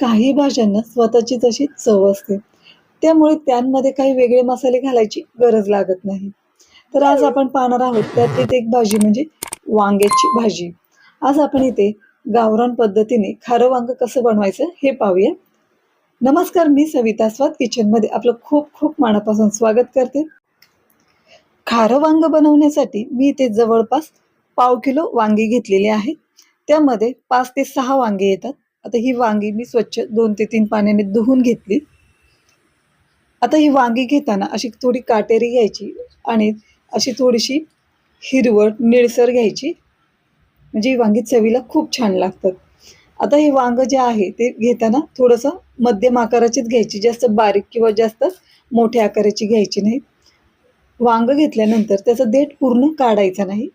काही भाज्यांना स्वतःची जशी चव असते त्यामुळे त्यांमध्ये काही वेगळे मसाले घालायची गरज लागत नाही. तर आज आपण पाहणार आहोत त्यातलीच एक भाजी म्हणजे वांग्याची भाजी. आज आपण इथे गावरान पद्धतीने खारं वांग कसं बनवायचं हे पाहूया. नमस्कार मी सविता स्वाद किचनमध्ये आपलं खूप खूप मनापासून स्वागत करते. खारं वांग बनवण्यासाठी मी इथे जवळपास पाव किलो वांगी घेतलेली आहे. त्यामध्ये पाच ते सहा वांगे येतात. आता ही वांगी मी स्वच्छ दोन ते तीन पाण्याने धुवून घेतली. आता ही वांगी घेताना अशी थोडी काटेरी घ्यायची आणि अशी थोडीशी हिरवळ निळसर घ्यायची. म्हणजे ही वांगी चवीला खूप छान लागतात. आता हे वांग जे आहे ते घेताना थोडंसं मध्यम आकाराचीच घ्यायची जास्त बारीक किंवा जास्त मोठ्या आकाराची घ्यायची नाही. वांग घेतल्यानंतर त्याचा देठ पूर्ण काढायचा नाही.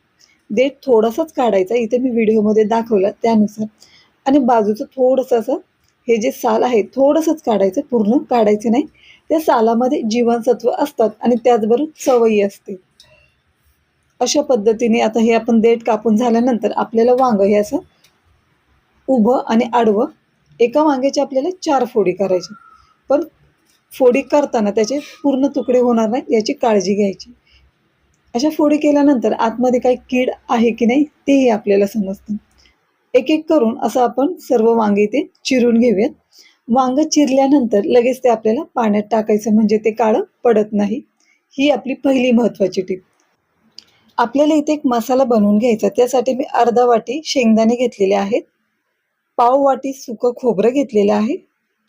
देठ थोडासाच काढायचा इथे मी व्हिडिओमध्ये दाखवला त्यानुसार. आणि बाजूचं थोडंसं असं हे जे साल आहे थोडंसंच काढायचं पूर्ण काढायचं नाही. त्या सालामध्ये जीवनसत्व असतात आणि त्याचबरोबर सवयी असते. अशा पद्धतीने आता हे आपण देठ कापून झाल्यानंतर आपल्याला वांग हे असं उभं आणि आडवं एका वांग्याचे आपल्याला चार फोडी करायची. पण फोडी करताना त्याचे पूर्ण तुकडे होणार नाहीत याची काळजी घ्यायची. अशा फोडी केल्यानंतर आतमध्ये काही कीड आहे की नाही तेही आपल्याला समजतं. एक एक करून असं आपण सर्व वांगे इथे चिरून घेऊयात. वांग चिरल्यानंतर लगेच ते आपल्याला पाण्यात टाकायचं म्हणजे ते काळं पडत नाही. ही आपली पहिली महत्त्वाची टीप. आपल्याला इथे एक मसाला बनवून घ्यायचा. त्यासाठी मी अर्धा वाटी शेंगदाणे घेतलेले आहेत. पाव वाटी सुकं खोबरं घेतलेलं आहे.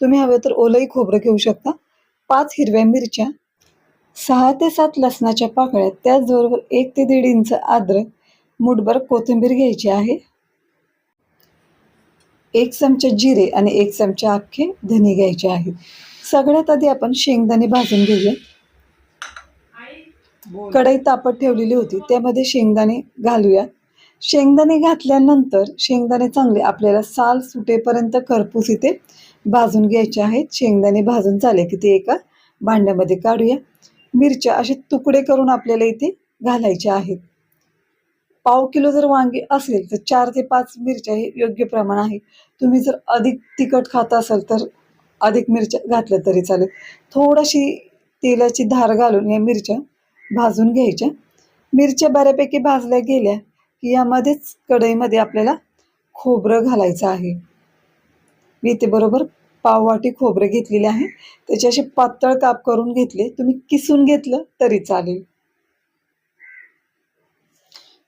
तुम्ही हवे तर ओलंही खोबरं घेऊ शकता. पाच हिरव्या मिरच्या सहा ते सात लसणाच्या पाकळ्या त्याचबरोबर एक ते दीड इंच अद्रक मुठभर कोथिंबीर घ्यायची आहे. एक चमचा जिरे आणि एक चमचा अख्खे धने घ्यायचे आहेत. सगळ्यात आधी आपण शेंगदाणे भाजून घेऊया. कढई तापत ठेवलेली होती त्यामध्ये शेंगदाणे घालूया. शेंगदाणे घातल्यानंतर शेंगदाणे चांगले आपल्याला साल सुटेपर्यंत खरपूस इथे भाजून घ्यायचे आहेत. शेंगदाणे भाजून झाले की ते एका भांड्यामध्ये काढूया. मिरच्या असे तुकडे करून आपल्याला इथे घालायच्या आहेत. पाव किलो जर वांगी असेल तर चार ते पाच मिरच्या हे योग्य प्रमाण आहे. तुम्ही जर अधिक तिखट खात असाल तर अधिक मिरच्या घातल्या तरी चालेल. थोडीशी तेलाची धार घालून या मिरच्या भाजून घ्यायच्या. मिरच्या बऱ्यापैकी भाजल्या गेल्या की यामध्येच कढईमध्ये आपल्याला खोबरं घालायचं आहे. मी ते बरोबर पाववाटी खोबरं घेतलेले आहे. त्याचे असे पातळ काप करून घेतले. तुम्ही किसून घेतलं तरी चालेल.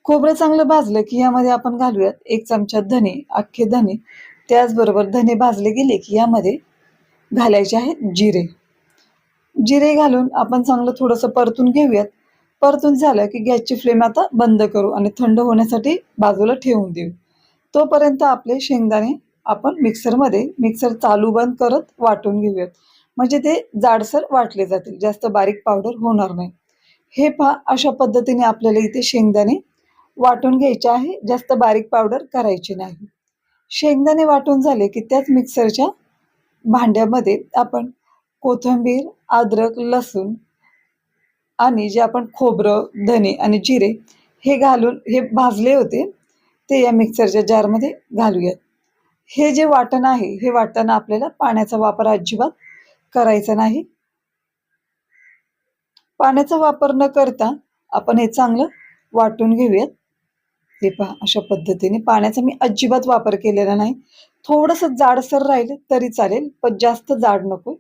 खोबरं चांगलं भाजलं की यामध्ये आपण घालूयात एक चमचा धने अख्खे धने. त्याचबरोबर धने भाजले गेले की यामध्ये घालायचे आहेत जिरे. जिरे घालून आपण चांगलं थोडंसं परतून घेऊयात. परतून झालं की गॅसची फ्लेम आता बंद करू आणि थंड होण्यासाठी बाजूला ठेवून देऊ. तोपर्यंत आपले शेंगदाणे आपण मिक्सरमध्ये मिक्सर चालू बंद करत वाटून घेऊयात. म्हणजे ते जाडसर वाटले जातील जास्त बारीक पावडर होणार नाही. हे पहा अशा पद्धतीने आपल्याला इथे शेंगदाणे वाटून घ्यायचे आहे जास्त बारीक पावडर करायची नाही. शेंगदाणे वाटून झाले की त्याच मिक्सरच्या भांड्यामध्ये आपण कोथिंबीर अद्रक लसूण आणि जे आपण खोबरं धने आणि जिरे हे घालून हे भाजले होते ते या मिक्सरच्या जारमध्ये घालूयात. हे जे वाटण आहे हे वाटताना आपल्याला पाण्याचा वापर अजिबात करायचा नाही. पाण्याचा वापर न करता आपण हे चांगलं वाटून घेऊयात. हे पहा अशा पद्धतीने पाण्याचा मी अजिबात वापर केलेला नाही. थोडंसं जाडसर राहिलं तरी चालेल पण जास्त जाड नको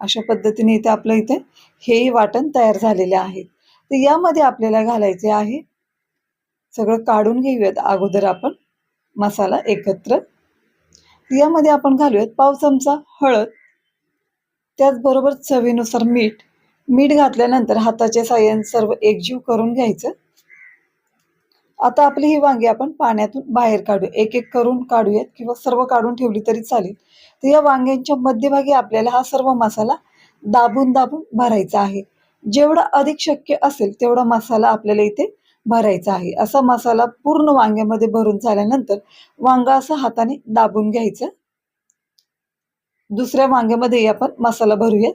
अशा पद्धतीने इथे आपलं इथे हेही वाटण तयार झालेले आहे. तर यामध्ये आपल्याला घालायचे आहे सगळं काढून घेऊयात अगोदर आपण मसाला एकत्र. यामध्ये आपण घालूयात पाव चमचा हळद त्याचबरोबर चवीनुसार मीठ. मीठ घातल्यानंतर हाताच्या साह्याने सर्व एकजीव करून घ्यायचं. आता आपली ही वांगी आपण पाण्यातून बाहेर काढू एक एक करून काढूयात किंवा सर्व काढून ठेवली तरी चालेल. तर या वांग्यांच्या मध्यभागी आपल्याला हा सर्व मसाला दाबून दाबून भरायचा आहे. जेवढा अधिक शक्य असेल तेवढा मसाला आपल्याला इथे भरायचा आहे. असा मसाला पूर्ण वांग्यामध्ये भरून झाल्यानंतर वांगा असं हाताने दाबून घ्यायचं. दुसऱ्या वांग्यामध्येही आपण मसाला भरूयात.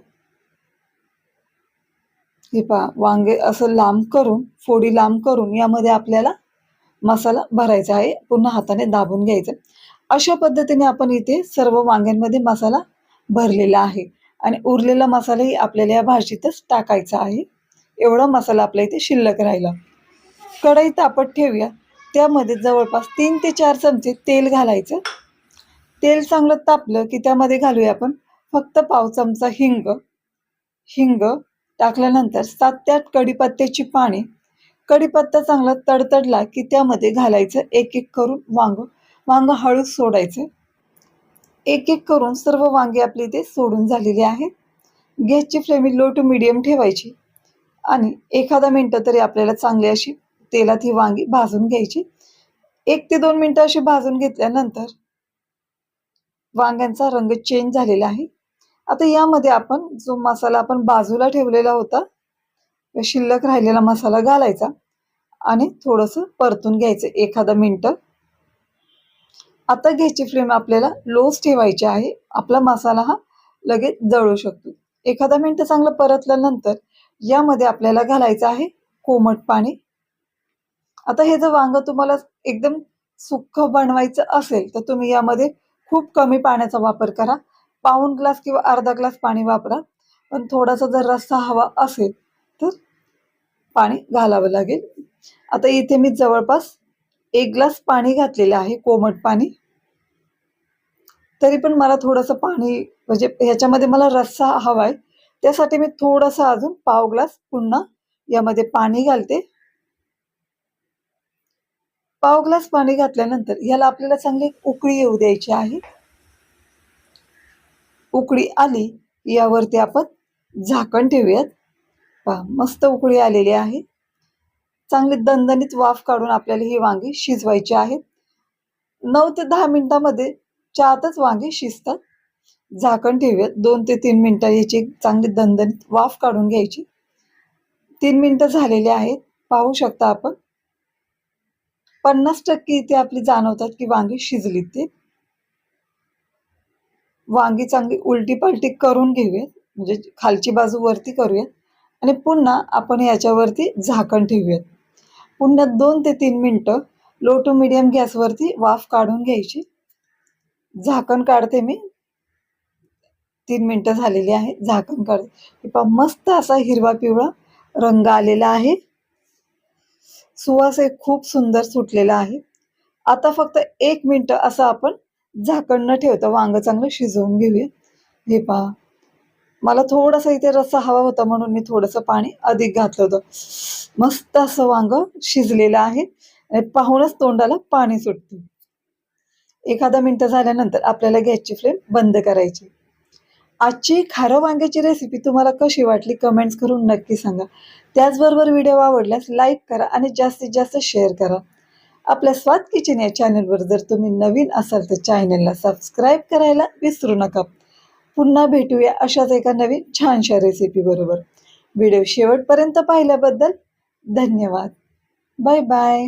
हे पहा वांगे असं लांब करून फोडी लांब करून यामध्ये आपल्याला मसाला भरायचा आहे पुन्हा हाताने दाबून घ्यायचं. अशा पद्धतीने आपण इथे सर्व वांग्यांमध्ये मसाला भरलेला आहे. आणि उरलेला मसालाही आपल्याला या भाजीतच टाकायचा आहे. एवढा मसाला आपल्या इथे शिल्लक राहिला. कढई तापत ठेवूया. त्यामध्ये जवळपास तीन ते चार चमचे तेल घालायचं. तेल चांगलं तापलं की त्यामध्ये घालूया आपण फक्त पाव चमचा हिंग. हिंग टाकल्यानंतर सात ते आठ कढीपत्त्याची पाने कढीपत्ता चांगला तडतडला की त्यामध्ये घालायचं एक एक करून वांग. वांग हळूच सोडायचं. एक एक करून सर्व वांगे आपली ते सोडून झालेली आहेत. गॅसची फ्लेम लो टू मिडियम ठेवायची. आणि एखादा मिनटं तरी आपल्याला चांगली अशी तेलात ही वांगी भाजून घ्यायची. एक ते दोन मिनटं अशी भाजून घेतल्यानंतर वांग्यांचा रंग चेंज झालेला आहे. आता यामध्ये आपण जो मसाला आपण बाजूला ठेवलेला होता शिल्लक राहिलेला मसाला घालायचा आणि थोडंसं परतून घ्यायचं एखादा मिनटं. आता घ्यायची फ्लेम आपल्याला लोच ठेवायची आहे. आपला मसाला हा लगेच जळू शकतो. एखादा मिनटं चांगलं परतल्यानंतर यामध्ये आपल्याला घालायचं आहे कोमट पाणी. आता हे जर वांग तुम्हाला एकदम सुक्क बनवायचं असेल तर तुम्ही यामध्ये खूप कमी पाण्याचा वापर करा. पाऊन ग्लास किंवा अर्धा ग्लास पाणी वापरा. पण थोडासा जर रस्सा हवा असेल पाणी घालावं लागेल. आता इथे मी जवळपास एक ग्लास पाणी घातलेलं आहे कोमट पाणी. तरी पण मला थोडंसं पाणी म्हणजे ह्याच्यामध्ये मला रस्सा हवा आहे. त्यासाठी मी थोडंसं अजून पाव ग्लास पुन्हा यामध्ये पाणी घालते. पाव ग्लास पाणी घातल्यानंतर याला आपल्याला चांगली उकळी येऊ द्यायची आहे. उकळी आली यावरती आपण झाकण ठेवूयात. पहा मस्त उकळी आलेली आहे. चांगली दणदणीत वाफ काढून आपल्याला ही वांगी शिजवायची आहेत नऊ ते दहा मिनिटामध्ये चातच वांगी शिजतात. झाकण ठेवूयात. दोन ते तीन मिनटं याची चांगली दणदणीत वाफ काढून घ्यायची. तीन मिनटं झालेली आहेत. पाहू शकता आपण. पन्नास टक्के इथे आपली जाणवतात की वांगी शिजली ते. वांगी चांगली उलटी पालटी करून घेऊयात. म्हणजे खालची बाजू वरती करूयात. आणि पुन्हा आपण याच्यावरती झाकण ठेवूयात. पुन्हा दोन ते तीन मिनटं लो टू मिडियम गॅसवरती वाफ काढून घ्यायची. झाकण काढते मी. तीन मिनटं झालेली आहे झाकण काढते पहा मस्त असा हिरवा पिवळा रंग आलेला आहे. सुवास एक खूप सुंदर सुटलेला आहे. आता फक्त एक मिनटं असं आपण झाकण न ठेवता वांग चांगलं शिजवून घेऊया. हे पहा. मला थोडासा इथे रस्सा हवा होता म्हणून मी थोडंसं पाणी अधिक घातलं होतं. मस्त असं वांग शिजलेलं आहे आणि पाहूनच तोंडाला पाणी सुटतं. एखादा मिनटं झाल्यानंतर आपल्याला गॅसची फ्लेम बंद करायची. आजची खारं वांग्याची रेसिपी तुम्हाला कशी वाटली कमेंट्स करून नक्की सांगा. त्याचबरोबर व्हिडिओ आवडल्यास लाईक करा आणि जास्तीत जास्त शेअर करा. आपल्या स्वाद किचन या चॅनलवर जर तुम्ही नवीन असाल तर चॅनलला सबस्क्राईब करायला विसरू नका. पुन्हा भेटूया अशाच एका नवीन छानशा रेसिपी बरोबर. व्हिडिओ शेवटपर्यंत पाहिल्याबद्दल धन्यवाद. Bye bye.